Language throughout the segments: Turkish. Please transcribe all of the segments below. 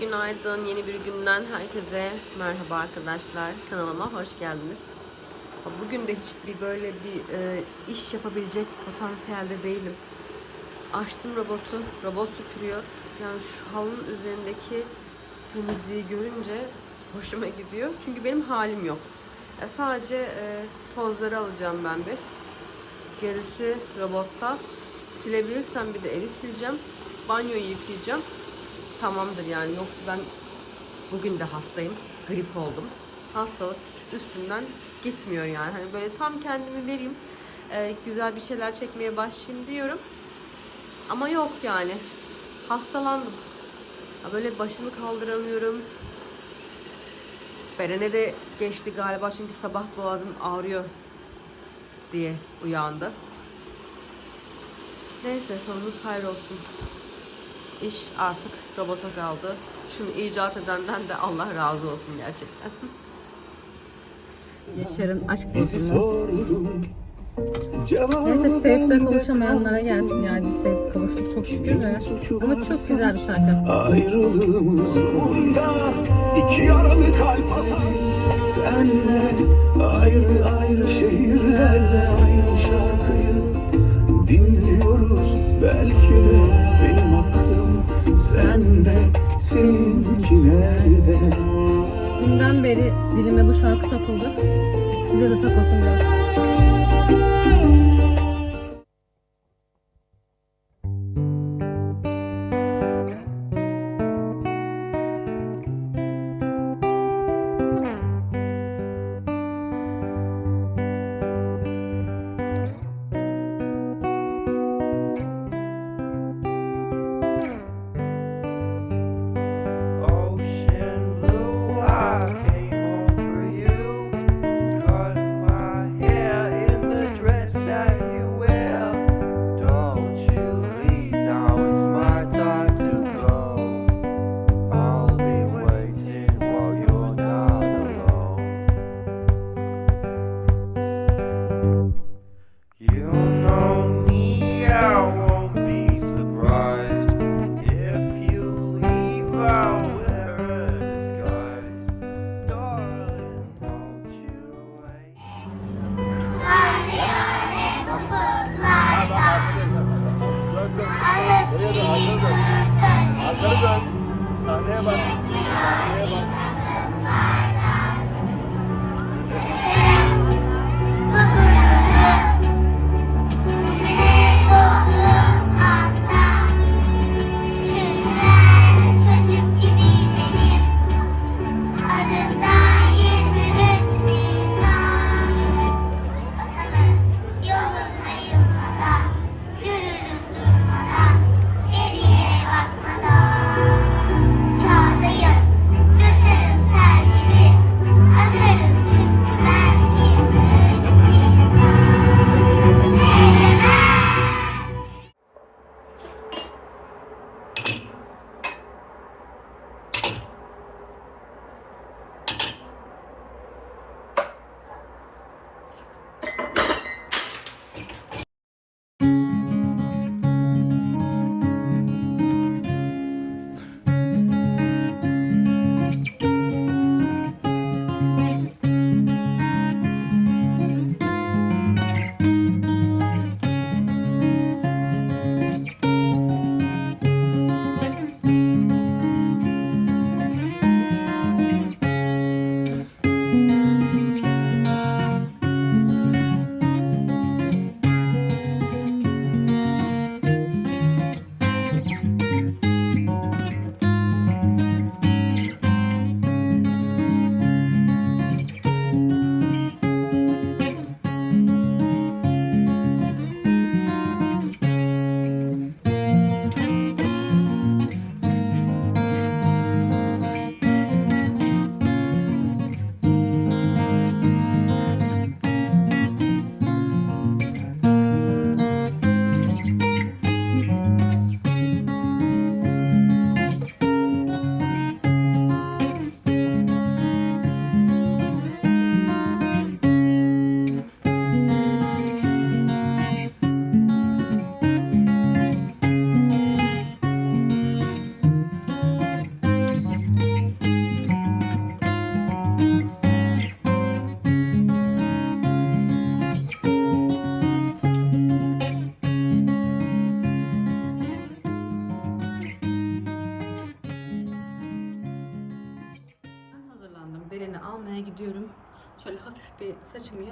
Günaydın. Yeni bir günden herkese merhaba arkadaşlar. Kanalıma hoş geldiniz. Bugün de hiçbir böyle bir e, iş yapabilecek potansiyelde değilim. Açtım robotu. Robot süpürüyor. Yani şu halının üzerindeki temizliği görünce hoşuma gidiyor. Çünkü benim halim yok. E, sadece e, tozları alacağım ben bir. Gerisi robotta. Silebilirsem bir de evi sileceğim. Banyoyu yıkayacağım. Tamamdır yani. Yoksa ben bugün de hastayım. Grip oldum. Hastalık üstümden gitmiyor yani. Hani böyle tam kendimi vereyim. e, güzel bir şeyler çekmeye başlayayım diyorum. Ama yok yani. Hastalandım. Ha, Böyle başımı kaldıramıyorum. Berene de geçti galiba çünkü sabah boğazım ağrıyor diye uyandı. Neyse sonumuz hayır olsun. İş artık robota kaldı. Şunu icat edenden de Allah razı olsun gerçekten. Yaşar'ın aşk sordum. Neyse sevip kavuşamayanlara gelsin yani biz sevip kavuştuk çok şükür de. Ama çok güzel bir şarkı. Ayrılığımız sonunda iki yaralı kalp hasar. Senle ayrı ayrı şehirlerde aynı şarkıyı sende, seninki nerede? Dünden beri dilime bu şarkı takıldı. Size de takılsın biraz.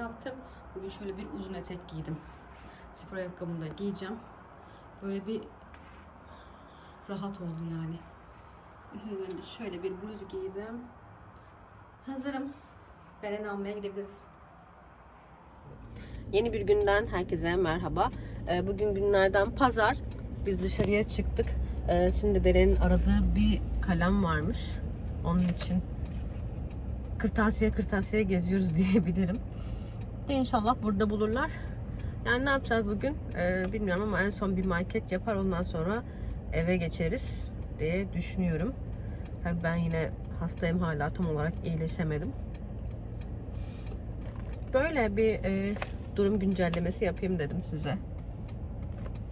Yaptım. Bugün şöyle bir uzun etek giydim. Spor ayakkabımı da giyeceğim. Böyle bir rahat oldu yani. Üstüme de şöyle bir bluz giydim. Hazırım. Beren'i almaya gidebiliriz. Yeni bir günden herkese merhaba. Ee, Bugün günlerden pazar. Biz dışarıya çıktık. Ee, Şimdi Beren'in aradığı bir kalem varmış. Onun için kırtasiye kırtasiye geziyoruz diyebilirim. İnşallah burada bulurlar. Yani ne yapacağız bugün Ee, bilmiyorum ama en son bir market yapar ondan sonra eve geçeriz diye düşünüyorum. Tabii ben yine hastayım hala tam olarak iyileşemedim. Böyle bir e, durum güncellemesi yapayım dedim size.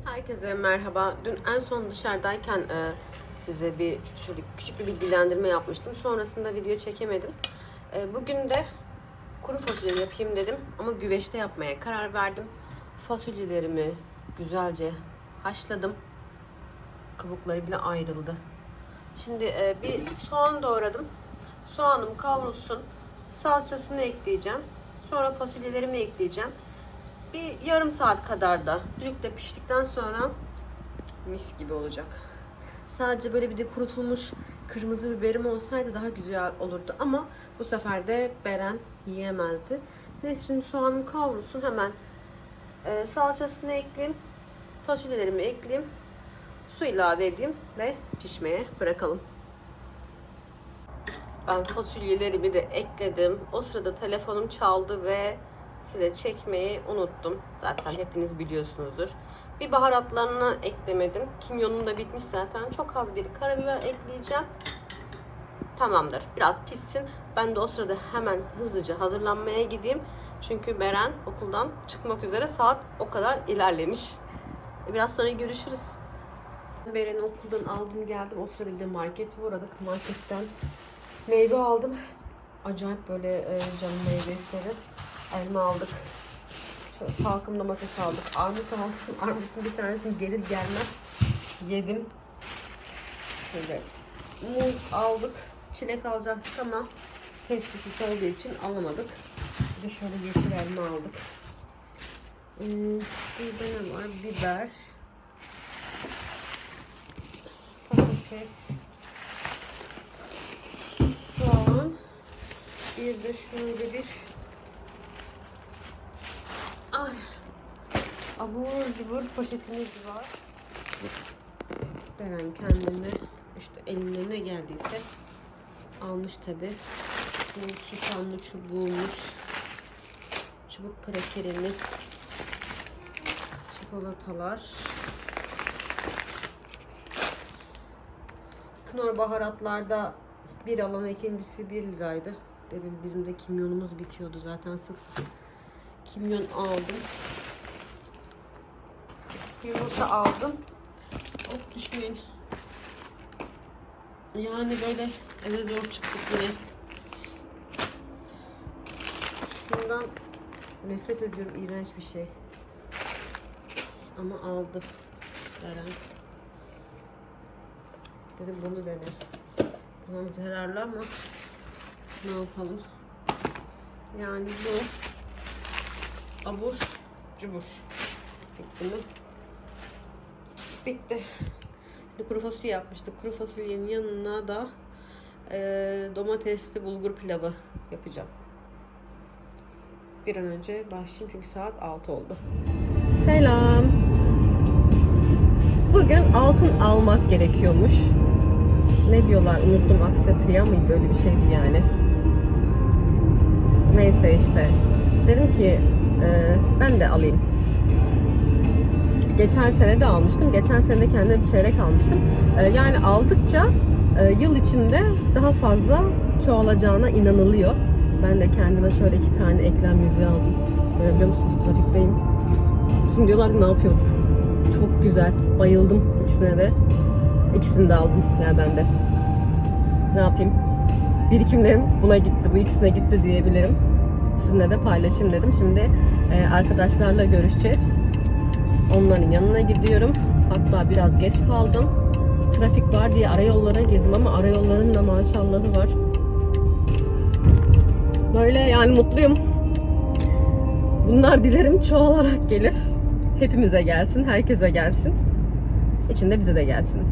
Herkese merhaba. Dün en son dışarıdayken e, size bir şöyle küçük bir bilgilendirme yapmıştım. Sonrasında video çekemedim. E, bugün de kuru fasulye yapayım dedim ama güveçte yapmaya karar verdim. Fasulyelerimi güzelce haşladım. Kabukları bile ayrıldı. Şimdi e, bir soğan doğradım. Soğanım kavrulsun. Salçasını ekleyeceğim. Sonra fasulyelerimi ekleyeceğim. Bir yarım saat kadar da düdükle piştikten sonra mis gibi olacak. Sadece böyle bir de kurutulmuş kırmızı biberim olsaydı daha güzel olurdu ama bu sefer de Beren yiyemezdi. Neyse şimdi soğanım kavrulsun hemen e, salçasını ekleyeyim. Fasulyelerimi ekleyeyim. Su ilave edeyim ve pişmeye bırakalım. Ben fasulyelerimi de ekledim. O sırada telefonum çaldı ve size çekmeyi unuttum. Zaten hepiniz biliyorsunuzdur. Bir baharatlarını eklemedim. Kimyonum da bitmiş zaten. Çok az bir karabiber ekleyeceğim. Tamamdır. Biraz pişsin. Ben de o sırada hemen hızlıca hazırlanmaya gideyim. Çünkü Beren okuldan çıkmak üzere saat o kadar ilerlemiş. Biraz sonra görüşürüz. Beren'i okuldan aldım geldim. O sırada bir de markete uğradık. Marketten meyve aldım. Acayip böyle e, canım meyve istedi. Elma aldık. Salkım domates aldık. Armut aldım. Armutun bir tanesini gelir gelmez yedim. Şöyle muz aldık. Çilek alacaktık ama pestisit olduğu için alamadık. Bir de şöyle yeşil elma aldık. Hmm, burada ne var? Biber. Patates. Soğan. Bir de şöyle bir Ay. Abur cubur poşetimiz var. Beren kendine işte eline ne geldiyse almış tabi. Bu susamlı çubuğumuz, çubuk krakerimiz, çikolatalar, Knorr baharatlarda bir alan ikincisi 1 liraydı. Dedim bizim de kimyonumuz bitiyordu zaten sık sık kimyon aldım. Yumurta aldım. Of düşmeyin. Yani böyle eve zor çıktık yine. Şundan nefret ediyorum. iğrenç bir şey. Ama aldı. Eren. Dedim bunu dene. Tamam zararlı ama ne yapalım. Yani bu abur cubur. Bitti mi? Bitti. Kuru fasulye yapmıştık. Kuru fasulyenin yanına da e, domatesli bulgur pilavı yapacağım. Bir an önce başlayayım çünkü saat 6 oldu. Selam. Bugün altın almak gerekiyormuş. Ne diyorlar unuttum aksatriya mıydı öyle bir şeydi yani. Neyse işte. Dedim ki e, ben de alayım. Geçen sene de almıştım. Geçen sene de kendime bir çeyrek almıştım. E, yani aldıkça e, yıl içinde daha fazla çoğalacağına inanılıyor. Ben de kendime şöyle iki tane eklem yüzüğü aldım. Görebiliyor musunuz? Trafikteyim. Şimdi diyorlar ki ne yapıyorduk? Çok güzel. Bayıldım ikisine de. İkisini de aldım. Yani ben de. Ne yapayım? Birikimlerim buna gitti, bu ikisine gitti diyebilirim. Sizinle de paylaşayım dedim. Şimdi e, arkadaşlarla görüşeceğiz. Onların yanına gidiyorum. Hatta biraz geç kaldım. Trafik var diye arayollara girdim ama arayolların da maşallahı var. Böyle yani mutluyum. Bunlar dilerim çoğalarak gelir. Hepimize gelsin, herkese gelsin. İçinde bize de gelsin.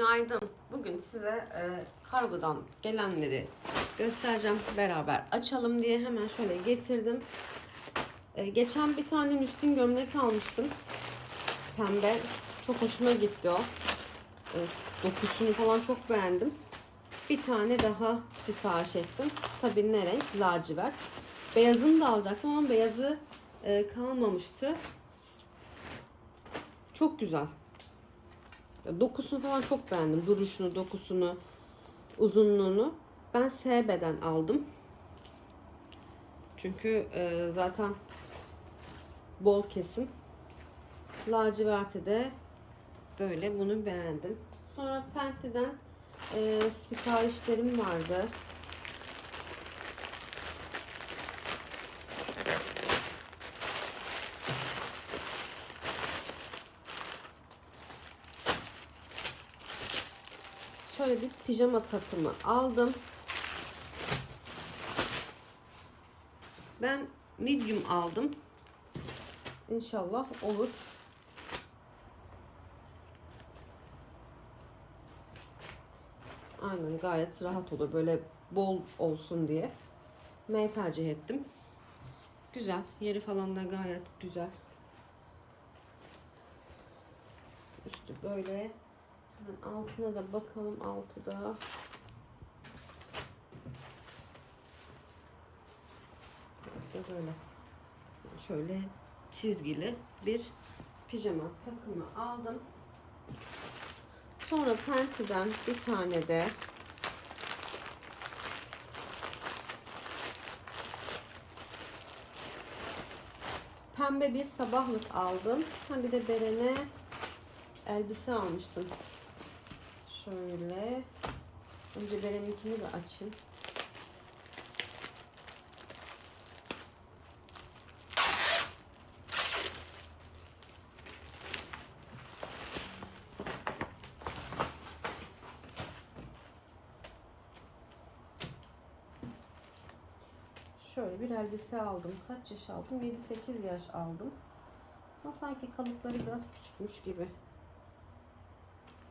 Günaydın. Bugün size e, kargodan gelenleri göstereceğim. Beraber açalım diye hemen şöyle getirdim. E, geçen bir tane müslin gömlek almıştım. Pembe. Çok hoşuma gitti o. E, dokusunu falan çok beğendim. Bir tane daha sipariş ettim. Tabii ne renk? Lacivert. Beyazını da alacaktım ama beyazı e, kalmamıştı. Çok güzel. Dokusunu falan çok beğendim. Duruşunu, dokusunu, uzunluğunu. Ben S beden aldım. Çünkü e, zaten bol kesim. Laciverti de böyle bunu beğendim. Sonra Penti'den e, siparişlerim vardı. Şöyle bir pijama takımı aldım. Ben medium aldım. İnşallah olur. Aynen gayet rahat olur. Böyle bol olsun diye. M tercih ettim. Güzel. Yeri falan da gayet güzel. Üstü böyle. Altına da bakalım altıda. İşte böyle. Şöyle çizgili bir pijama takımı aldım. Sonra Penti'den bir tane de pembe bir sabahlık aldım. Ha bir de Beren'e elbise almıştım. Şöyle. Önce Beren'inkini de açayım. Şöyle bir elbise aldım. Kaç yaş aldım? 7-8 yaş aldım. Ama sanki kalıpları biraz küçükmüş gibi.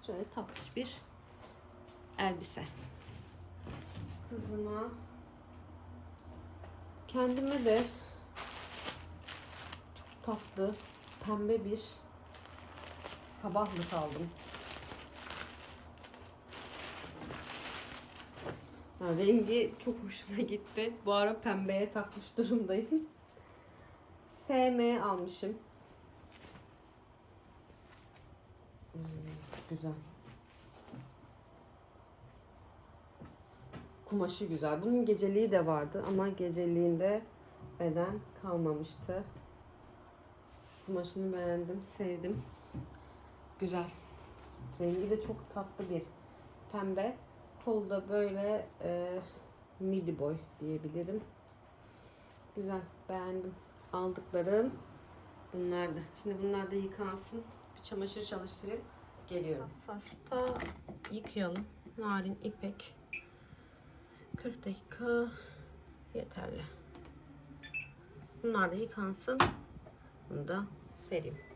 Şöyle tatlış bir elbise. Kızıma kendime de çok tatlı pembe bir sabahlık aldım. Ha, rengi çok hoşuma gitti. Bu ara pembeye takmış durumdayım. SM almışım. Güzel. Kumaşı güzel. Bunun geceliği de vardı ama geceliğinde beden kalmamıştı. Kumaşını beğendim, sevdim. Güzel. Rengi de çok tatlı bir pembe. Kolu da böyle e, midi boy diyebilirim. Güzel, beğendim. Aldıklarım bunlar da. Şimdi bunlar da yıkansın. Bir çamaşır çalıştırayım. Geliyorum. Hassasta yıkayalım. Narin ipek. 40 dakika yeterli. Bunlar da yıkansın. Bunu da sereyim.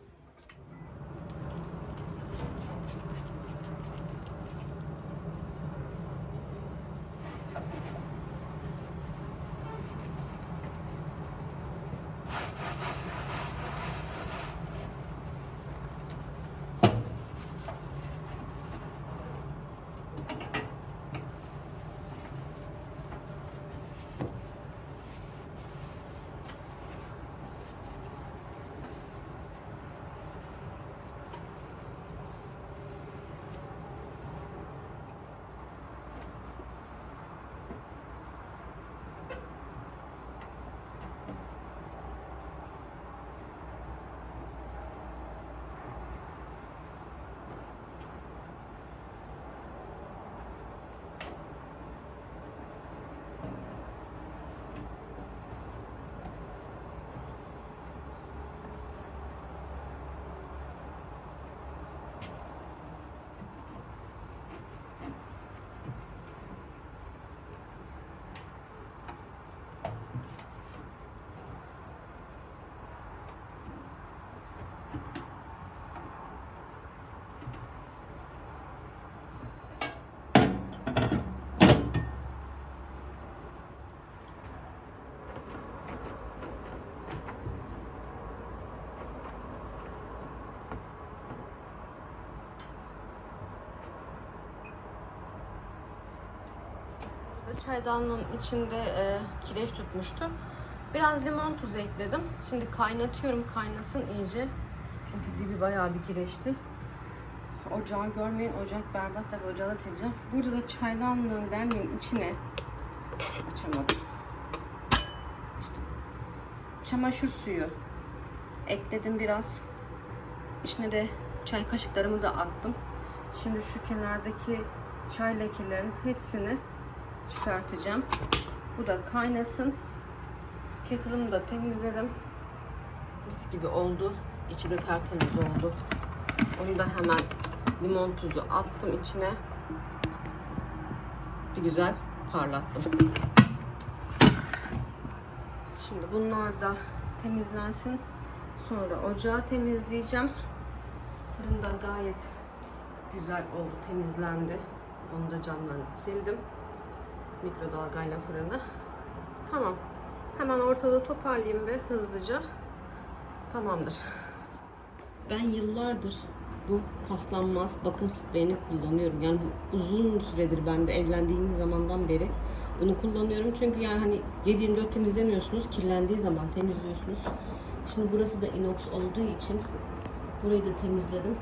Çaydanlığın içinde e, kireç tutmuştu. Biraz limon tuzu ekledim. Şimdi kaynatıyorum kaynasın iyice. Çünkü dibi bayağı bir kireçli. Ocağı görmeyin. Ocak berbat tabii ocağı sileceğim. Burada da çaydanlığın demliğin içine açamadım. İşte çamaşır suyu ekledim biraz. İçine de çay kaşıklarımı da attım. Şimdi şu kenardaki çay lekelerin hepsini çıkartacağım. Bu da kaynasın. Kettle'ımı da temizledim. Mis gibi oldu. İçi de tertemiz oldu. Onu da hemen limon tuzu attım içine. Bir güzel parlattım. Şimdi bunlar da temizlensin. Sonra ocağı temizleyeceğim. Fırında gayet güzel oldu, temizlendi. Onu da camdan sildim mikrodalgayla fırını. Tamam. Hemen ortada toparlayayım ve hızlıca tamamdır. Ben yıllardır bu paslanmaz bakım spreyini kullanıyorum. Yani bu uzun süredir ben de evlendiğimiz zamandan beri bunu kullanıyorum. Çünkü yani hani 7-24 temizlemiyorsunuz. Kirlendiği zaman temizliyorsunuz. Şimdi burası da inox olduğu için burayı da temizledim.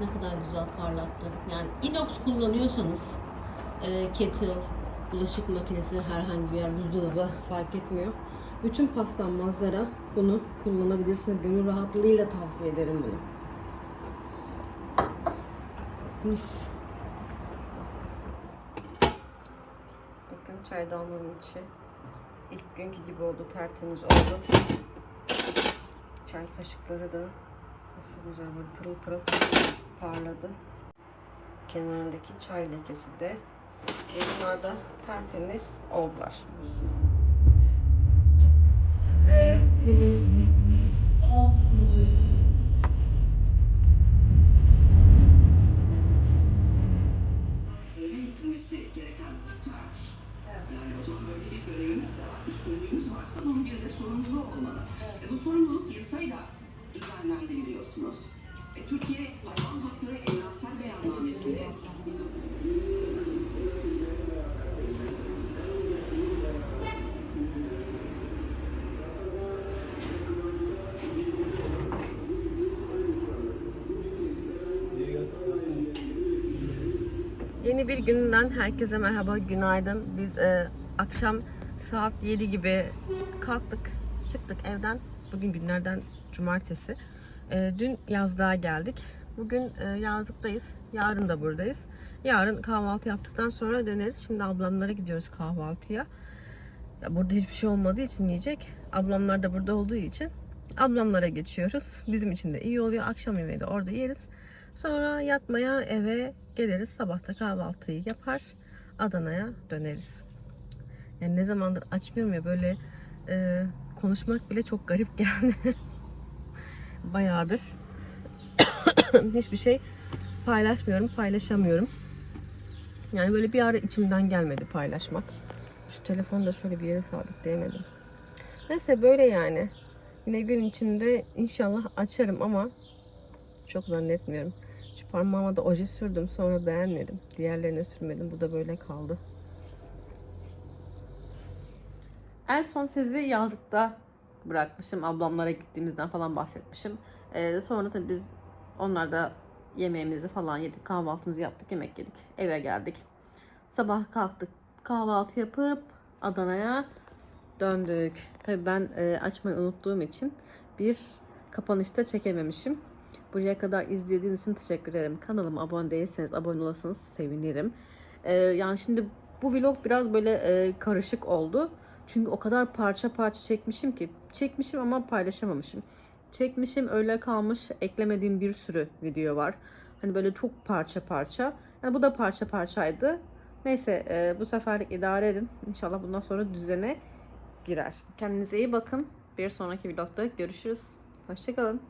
Ne kadar güzel parlattı. Yani inox kullanıyorsanız e, kettle, bulaşık makinesi, herhangi bir yer, buzdolabı fark etmiyor. Bütün paslanmazlara bunu kullanabilirsiniz. Gönül rahatlığıyla tavsiye ederim bunu. Mis. Bakın çaydanlığın içi ilk günkü gibi oldu, tertemiz oldu. Çay kaşıkları da nasıl güzel böyle pırıl pırıl parladı. Kenarındaki çay lekesi de bunlar da tertemiz oldular. Yeni bir günden herkese merhaba, günaydın. Biz e, akşam saat 7 gibi kalktık, çıktık evden. Bugün günlerden cumartesi. E, dün yazlığa geldik. Bugün e, yazlıktayız. Yarın da buradayız. Yarın kahvaltı yaptıktan sonra döneriz. Şimdi ablamlara gidiyoruz kahvaltıya. Ya burada hiçbir şey olmadığı için yiyecek. Ablamlar da burada olduğu için ablamlara geçiyoruz. Bizim için de iyi oluyor. Akşam yemeği de orada yeriz. Sonra yatmaya eve geliriz. Sabahta kahvaltıyı yapar. Adana'ya döneriz. Yani ne zamandır açmıyorum ya böyle e, konuşmak bile çok garip geldi. Bayağıdır. Hiçbir şey paylaşmıyorum, paylaşamıyorum. Yani böyle bir ara içimden gelmedi paylaşmak. Şu telefonu da şöyle bir yere sabitleyemedim. Neyse böyle yani. Yine gün içinde inşallah açarım ama çok zannetmiyorum. Parmağıma da oje sürdüm sonra beğenmedim. Diğerlerine sürmedim. Bu da böyle kaldı. En son sizi yazlıkta bırakmışım. Ablamlara gittiğimizden falan bahsetmişim. Ee, sonra da biz onlar da yemeğimizi falan yedik. Kahvaltımızı yaptık. Yemek yedik. Eve geldik. Sabah kalktık. Kahvaltı yapıp Adana'ya döndük. Tabii ben e, açmayı unuttuğum için bir kapanışta çekememişim. Buraya kadar izlediğiniz için teşekkür ederim. Kanalıma abone değilseniz abone olursanız sevinirim. Ee, yani şimdi bu vlog biraz böyle e, karışık oldu. Çünkü o kadar parça parça çekmişim ki. Çekmişim ama paylaşamamışım. Çekmişim öyle kalmış eklemediğim bir sürü video var. Hani böyle çok parça parça. Yani bu da parça parçaydı. Neyse e, bu seferlik idare edin. İnşallah bundan sonra düzene girer. Kendinize iyi bakın. Bir sonraki vlogda görüşürüz. Hoşçakalın.